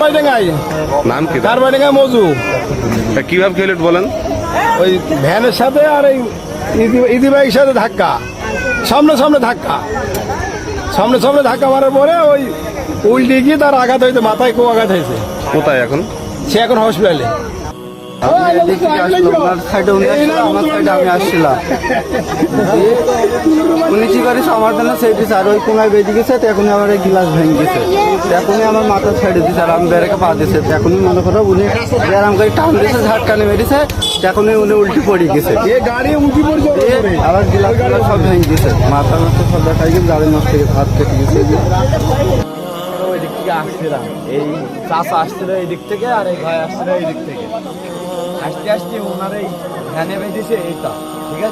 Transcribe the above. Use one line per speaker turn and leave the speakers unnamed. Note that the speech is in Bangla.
ভাই
নাম কি
গায়ে মজু।
তা কীভাবে খেলে একটু বলেন।
ওই ভ্যানের সাথে আর এই ইদি- ইদি বাইকের সাথে ধাক্কা। সামনে সামনে ধাক্কা। সামনে সামনে ধাক্কা মারার পরে ওই উল্টে গিয়ে তার আঘাত হয়েছে মাথায় খুব আঘাত হয়েছে।
কোথায় এখন?
সে এখন হসপিটালে।
আমি আসছিলাম। করেছে আমার জন্য সেই দিচ্ছে আর ওই কোনায় বেরিয়ে গেছে তো এখনই আমার এই গ্লাস ভেঙে গেছে। এখনই আমার মাথা ছেড়ে দিচ্ছে আর আমি বেড়েকে পা দিয়েছে। তো এখনই মনে করো উনি ব্যারাম করে টান দিয়েছে ঝাটকানে মেরেছে তো এখনই উনি উল্টি পড়ে গেছে।
গাড়ি
আবার গ্লাস গ্লাস সব ভেঙে গেছে। মাথা মাথা সব দেখা গেছে গাড়ি নষ্ট থেকে হাত কেটে গেছে।
ওই থেকে আসছিলাম এই চাষা আসছিল এই দিক থেকে আর এই ভাই আসছিল এই দিক থেকে। আসতে আসতে ওনার এই ভ্যানে বেঁধেছে এইটা ঠিক আছে?